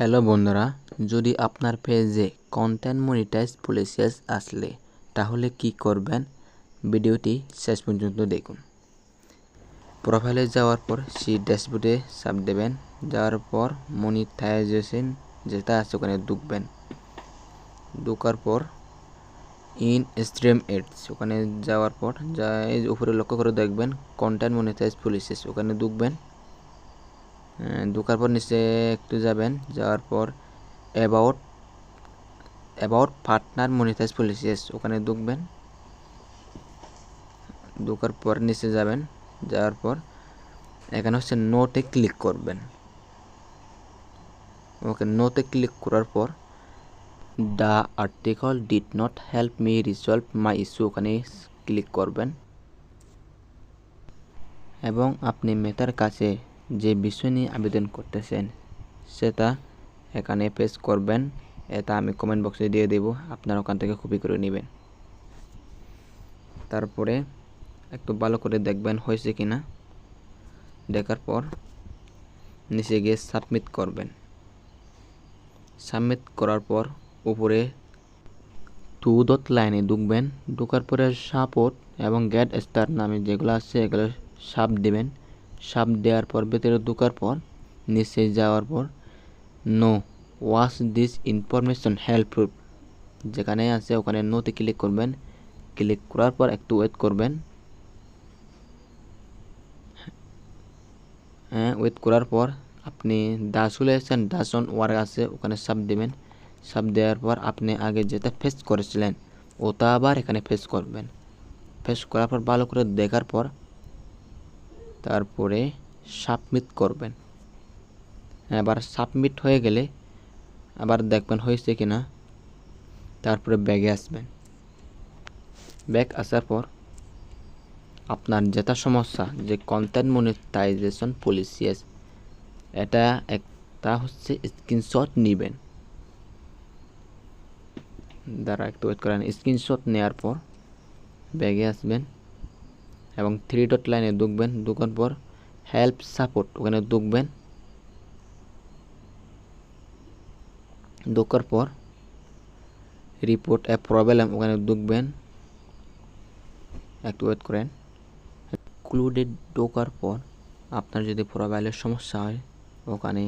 Hello বন্ধুরা, যদি আপনার পেজে কন্টেন্ট মনিটাইজ পলিসিয়াস আসলে, তাহলে কি করবেন? ভিডিওটি শেষ পর্যন্ত দেখুন। প্রোফাইলে যাওয়ার পর সি ড্যাশবোর্ডে চাপ দেবেন। যাওয়ার পর মনিটাইজেশন যেটা আছে ওখানে ঢুকবেন। ঢোকার পর ইন স্ট্রিম এডস ওখানে যাওয়ার পর যা এই উপরে লক্ষ্য করে দেখবেন কন্টেন্ট মনিটাইজ পলিসিস ওখানে ঢুকবেন। ঢোকার পর নিচে একটু যাবেন, যাওয়ার পর about about partner monetize policies ওখানে ঢুকবেন। ঢোকার পর নিচে যাবেন, যাওয়ার পর এখানে হচ্ছে নোটে ক্লিক করবেন। ওকে নোটে ক্লিক করার পর the article did not help me resolve my issue ওখানে ক্লিক করবেন। এবং আপনি মেটার কাছে যে বিষয় নিয়ে আবেদন করতেছেন, সেটা এখানে পেশ করবেন। এটা আমি কমেন্ট বক্সে দিয়ে দেব, আপনারা ওখান থেকে কপি করে নেবেন। তারপরে একটু ভালো করে দেখবেন হয়েছে কি না দেখার পর নিচে গিয়ে সাবমিট করবেন। সাবমিট করার পর উপরে টু ডট লাইনে ঢুকবেন। ঢুকার পরে সাপোর্ট এবং গেট স্টার নামে যেগুলো আছে, এগুলো সাপ দেবেন। সাপ দেওয়ার পর, ভেতরে ঢুকার পর, নিচে যাওয়ার পর no was this information helpful যেখানে আছে, ওখানে নোতে ক্লিক করবেন। ক্লিক করার পর একটু ওয়েট করবেন। হ্যাঁ ওয়েট করার পর আপনি দাস চলে এসেছেন দাস অন ওয়ার্ক আছে, ওখানে সাপ দেবেন। সাপ দেওয়ার পর আপনি আগে যেটা ফেস করেছিলেন, ওটা আবার এখানে ফেস করবেন। ফেস করার পর ভালো করে দেখার পর তারপরে সাবমিট করবেন। এবার সাবমিট হয়ে গেলে আবার দেখবেন হয়েছে কি না তারপরে ব্যাগে আসবেন। ব্যাগ আসার পর আপনার যেটা সমস্যা, যে কন্টেন্ট মনিটাইজেশন পলিসিয়াস এটা একটা হচ্ছে স্ক্রিনশট নেবেন। দ্বারা একটু ওয়েট করেন। স্ক্রিনশট নেওয়ার পর ব্যাগে আসবেন। এবং থ্রি ডট লাইনে ঢুকবেন, ঢুকার পর হেল্প সাপোর্ট ওখানে ঢুকবেন। ঢোকার পর রিপোর্ট এ প্রবলেম ওখানে ঢুকবেন। একটু ওয়েট করেন। ক্লুডেড ঢোকার পর আপনার যদি প্রোফাইলের সমস্যা হয়, ওখানে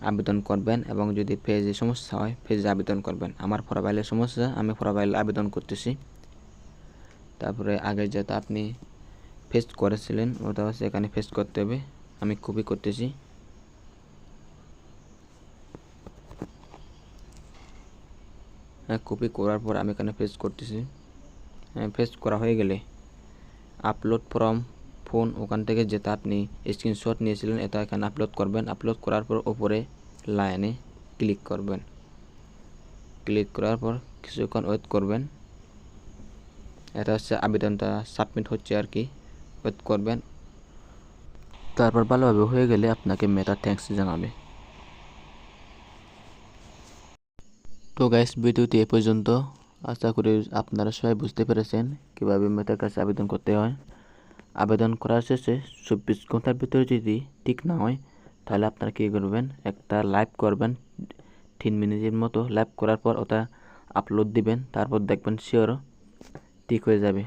আবেদন করবেন এবং যদি পেজে সমস্যা হয় পেজে আবেদন করবেন। আমার প্রোফাইলের সমস্যা, আমি প্রোফাইল আবেদন করতেছি। তারপরে আগে যেটা আপনি ফেস করেছিলেন, ওটা হচ্ছে এখানে ফেস করতে হবে। আমি কপি করতেছি। হ্যাঁ কপি করার পর আমি এখানে ফেস করতেছি। হ্যাঁ ফেস করা হয়ে গেলে আপলোড ফ্রম ফোন ওখান থেকে যেটা আপনি স্ক্রিনশট নিয়েছিলেন, এটা এখানে আপলোড করবেন। আপলোড করার পর ওপরে লাইনে ক্লিক করবেন। ক্লিক করার পর কিছুক্ষণ ওয়েট করবেন। এটা হচ্ছে আবেদনটা সাবমিট হচ্ছে আর কি। ওয়েট করবেন। তারপর ভালোভাবে হয়ে গেলে আপনাকে মেটা থ্যাঙ্কস জানাবে। তো গাইস ভিডিওটি এ পর্যন্ত। আশা করি আপনারা সবাই বুঝতে পেরেছেন কীভাবে মেটার কাছে আবেদন করতে হয়। আবেদন করার শেষে চব্বিশ ঘণ্টার ভিতরে যদি ঠিক না হয়, তাহলে আপনারা কী করবেন? একটা লাইভ করবেন। তিন মিনিটের মতো লাইভ করার পর ওটা আপলোড দিবেন। তারপর দেখবেন শিওর ঠিক হয়ে যাবে।